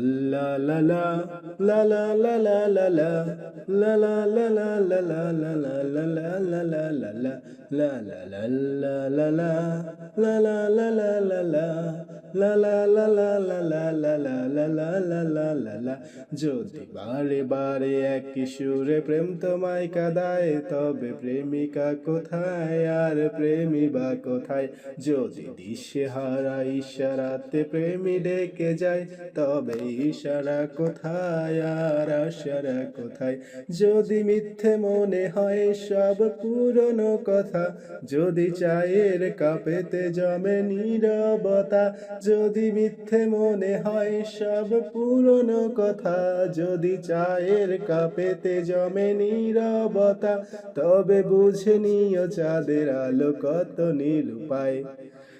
Al la la la la la la la la la la la la la la la la La la la la la la la la la la la la la la যদি বারে বারে একই সুরে প্রেম তোমায় কাদায় তবে প্রেমিকা কোথায় আর প্রেমী বা কোথায় যদি দিশে হারা ইশারাতে প্রেমী ডেকে যায় তবে ইশারা কোথায় আর আশারা কোথায়? যদি মিথ্যে মনে হয় সব পুরনো কথা, যদি চায়ের কাপেতে জমে নীরবতা, যদি মিথ্যে মনে হয় সব পুরনো কথা, যদি চায়ের কাপেতে জমে নীরবতা, তবে বুঝে নিও চাঁদের আলো কত নিরুপায় লা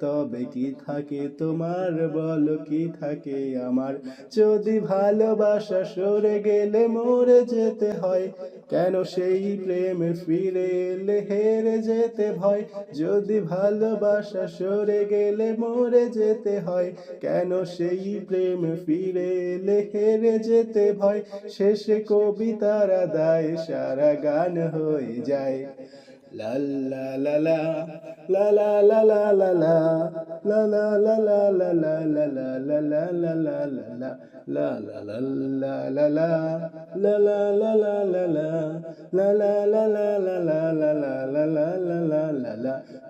তবে কি থাকে তোমার? বল কি থাকে আমার? যদি ভালোবাসা সরে গেলে মরে যেতে হয়, কেন সেই প্রেম ফিরে এলে হেরে যেতে ভয়? যদি ভালোবাসা সরে গেলে মরে যেতে হয়, কেন সেই প্রেম ফিরে এলে হেরে যেতে ভয়? শেষে কবিতারা দায় সারা গান হয়ে যায়। লা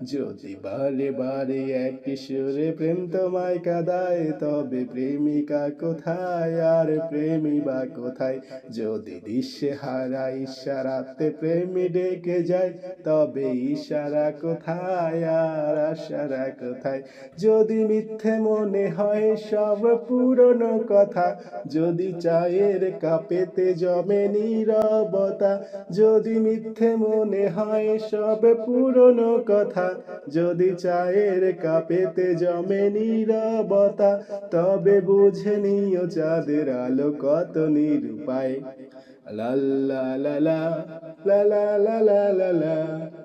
যদি বারে বারে এক কিশোরে প্রেম তোমায় কাদায় তবে প্রেমিকা কোথায় আর প্রেমী বা কোথায় যদি দৃশ্যে হারা ইশারাতে প্রেমী ডেকে যায় তবে ইশারা কোথায় আর আশারা কোথায় যদি মিথ্যে মনে হয় সব পুরনো কথা যদি চায়ের কাপেতে জমে নীরবতা যদি মিথ্যে মনে হয় সব পুরনো কথা যদি চায়ের কাপেতে জমে নীরবতা তবে বুঝে নিও চাঁদের আলো কত নিরুপায় লা লা লা লা লা লা লা লা La la la